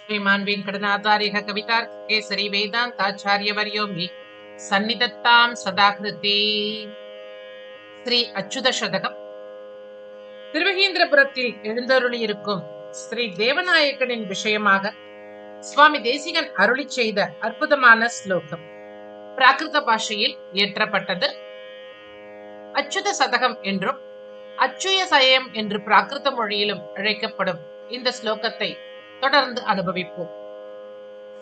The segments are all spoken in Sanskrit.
श्रीमान् वेङ्कटनाथार्यः कवितार्केसरी वेदान्ताचार्यवर्यो मे சந்நிதத்தாம் சதாகிருதே ஸ்ரீ அச்சுத சதகம் திருவகீந்திரபுரத்தில் எழுந்தருளியிருக்கும் ஸ்ரீ தேவநாயகனின் விஷயமாக சுவாமி தேசிகன் அருளி செய்த அற்புதமான ஸ்லோகம் பிராகிருத பாஷையில் இயற்றப்பட்டது அச்சுத சதகம் என்றும் அச்சுய சயம் என்று பிராகிருத மொழியிலும் அழைக்கப்படும் இந்த ஸ்லோகத்தை தொடர்ந்து அனுபவிப்போம்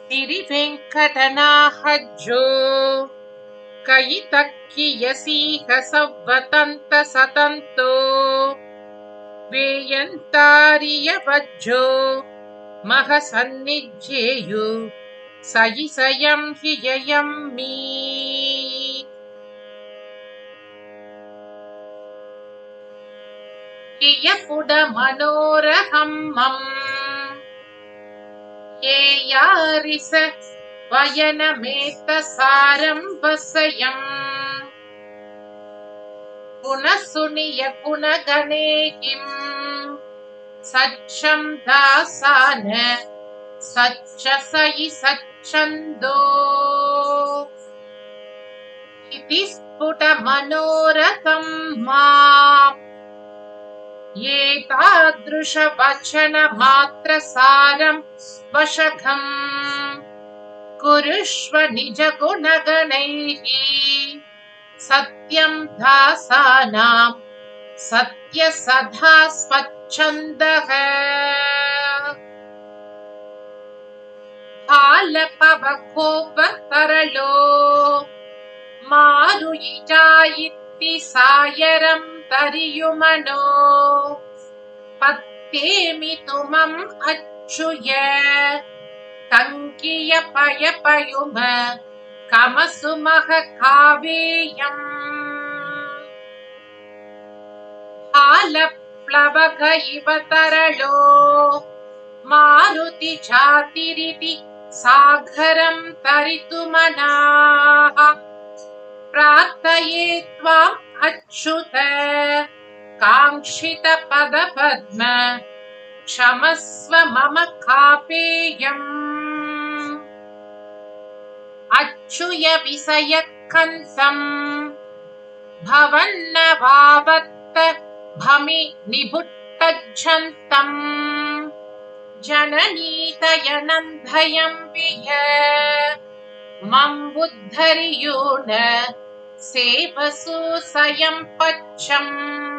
திரி வெங்கடநாஹஜோ कयितक्कियसीह सवतन्त सतन्तो वेयन्तारियवज्जो महसन्निज्येयु सयि सयं हि ययं मी कियपुडमनोरहं मम िस वयनमेतसारं वसयम् सुनिय पुनः गणेकिम् सच्छं दासान न सक्षस सच्छन्दो। इति स्फुटमनोरथं मा एतादृशवचनमात्रसारं वशखम् कुरुष्व निजगुणगणैः सत्यं दासानां सत्यसधा स्वच्छन्दः बालपवकोपतरलो मारुयिजा इति सायरं तरियुमनो पत्तेमि तुमम् अच्युय। कङ्किय पयपयुम कमसुमः कावेयम् हालप्लवग इव तरलो। मारुति जातिरिति सागरं तरितुमनाः प्रार्थये त्वाम् अच्युत काङ्क्षित पदपद्म क्षमस्व मम कापेयम्। वावत्त भमि निभुट्टच्छन्तम् जननीतयनन्धयं विय मम् बुद्धरियून सेवसु सयं पच्छम्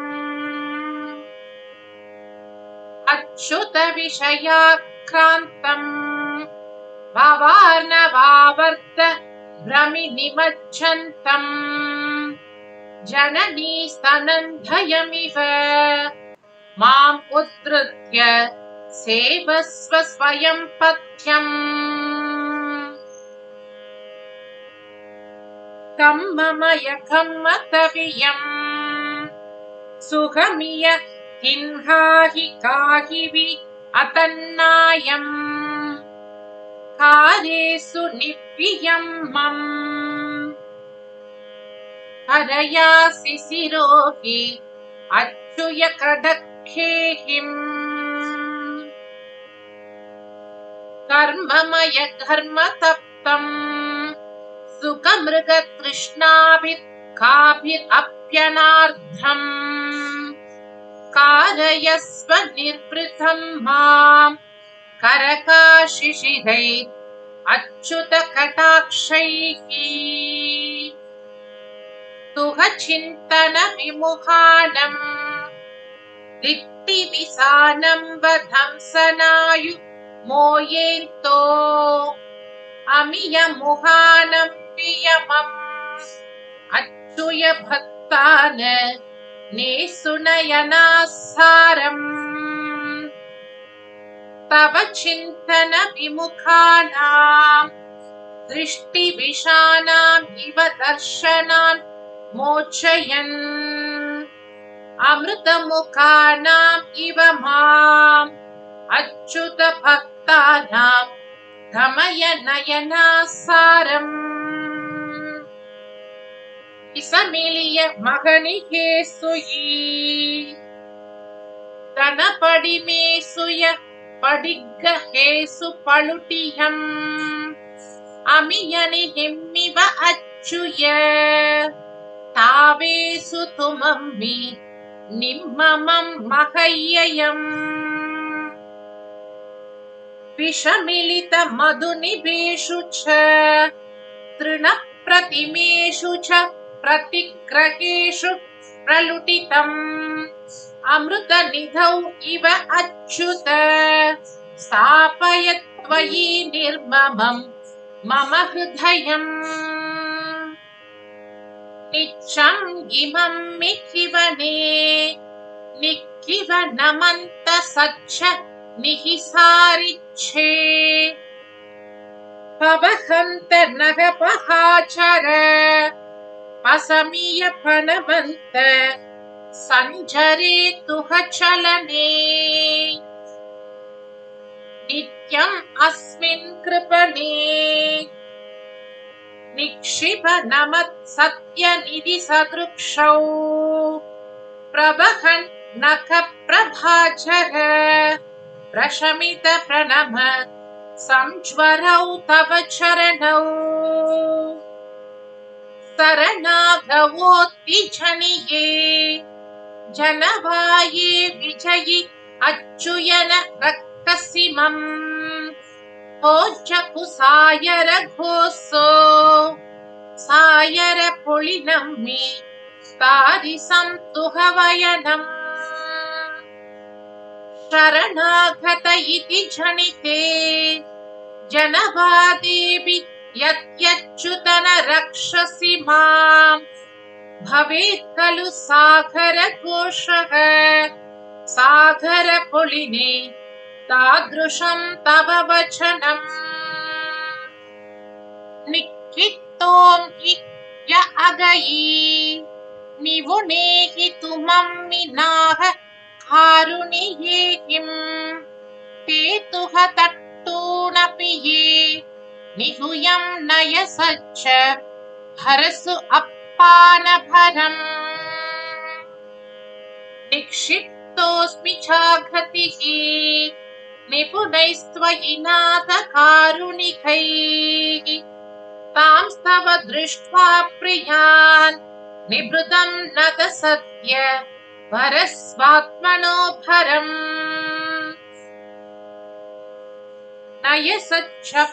अच्युतविषयाक्रान्तम्। भवार्णवावर्त भ्रमि निमज्जन्तम् जननी स्तनन्धयमिव माम् उद्धृत्य सेवस्व स्वयं पथ्यम्। कम्ममय कम्मतवियम् सुखमिय हिंहाहि काहिवि अतन्नायम्। कारेषु निप्रियं मम्। हरयासि शिरोहि अच्युय कडक्षेहिम्। कर्ममय घर्मतप्तम् सुखमृगतृष्णाभिर्काभिरप्यनार्धम् कारयस्व निर्वृतं अच्युतकटाक्षैः। तुहचिन्तनविमुखानम् दिट्टिविसानं वधंसनायु मोयेन्तो अमियमुहानं प्रियमम्। अच्युय भक्तान नेसुनयनासारम् तव चिन्तनविमुखानां दृष्टिविशानाम् इव दर्शनान् मोचयन् इव माम् अच्युतभक्तानां गमय नयनासारम् இசமிலிய மகனிகே சுயி தனபடிமே சுய पडिग्गहेसु पळुटियम् अमियनिहिम्मिव अच्युय तावेसु तुमम्मि निम्ममं महय्ययम् विषमिलितमधुनिभेषु च तृणप्रतिमेषु च प्रतिग्रहेषु प्रलुटितम्। अमृतनिधौ इव अच्युत। स्थापय त्वयि निर्ममम्। मम हृदयम्। पवहन्त नगपहाचर पसमीय फनवन्त सञ्जरेतुह चलने नित्यम् अस्मिन् कृपणे। निक्षिप नमत् सत्यनिधि सदृक्षौ। प्रवहन् नख प्रभाचर। प्रशमित प्रणम संज्वरौ तव चरणौ जनवाये विजयि अच्युयन रक्तसिमम्। भोजपु सायर घोसो सायर पुलिनम्मि तारिसन्तुहवयनम् शरणागत इति जनिते जनवादेवि यत्यच्युतन रक्षसि माम्। भवेत् खलु सागरघोषः सागरपुलिने तादृशं तव वचनम्। निक्षिप्तों हि य अगयि। निवुनेहि तुमम्मि नाह कारुणिये किम्। ते तुह तट्टूनपि ये निक्षिप्तोऽस्मि चाघतिः निपुणैस्त्वयि नाथ कारुणिकैः तांस्तव दृष्ट्वा प्रियान्। निभृतं नत सद्य वरस्वात्मनो भरम् नय सच्छपक्कनानिय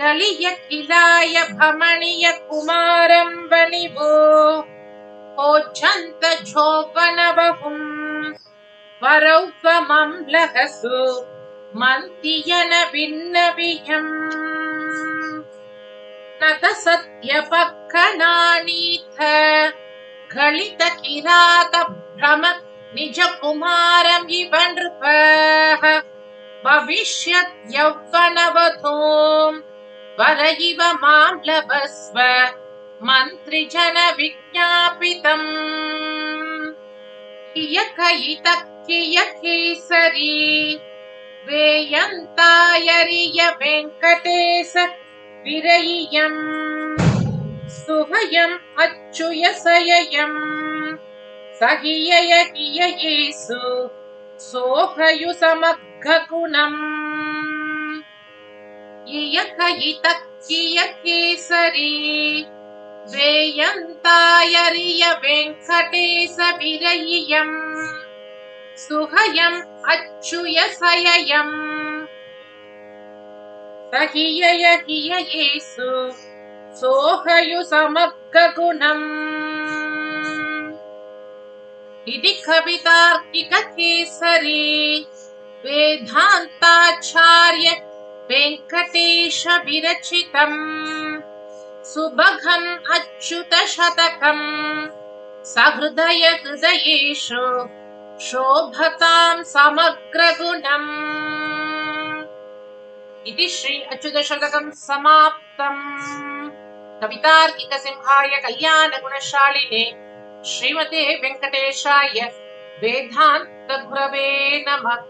कलिय किलाय भमणिय कुमारं वनिवो ओच्छन्त झोपनवहुम् वरौपमं लहसु मन्तियन भिन्नविहम् नत सत्यपक्कनानीथ गलित किरात भ्रम निज कुमारम् इव नृपः भविष्यत् यौवनवधूम् वर इव मां लभस्व मन्त्रिजन विज्ञापितम् कियकयित कियकेसरी वेयन्तायरिय वेङ्कटेश विरयियम् सुहयम् अच्युयसययम् सहियय किययेषु सोहयु समग्गुणम् इयकयित कियकेसरी वेयन्तायरिय वेङ्कटेश विरयियम् सुहयम् अच्युयसययम्। सहियय हिययेषु सोहयु समग्गुणम् इति कवितार्किककेसरी वेदान्ताचार्य वेङ्कटेश विरचितम् सुभगम् अच्युतशतकम् सहृदय हृदयेषु शोभतां समग्रगुणम्। इति श्री अच्युतशतकं समाप्तम्। कवितार्किकसिंहाय कल्याणगुणशालिने श्रीमते वेङ्कटेशाय वेदान्तगुरवे नमः।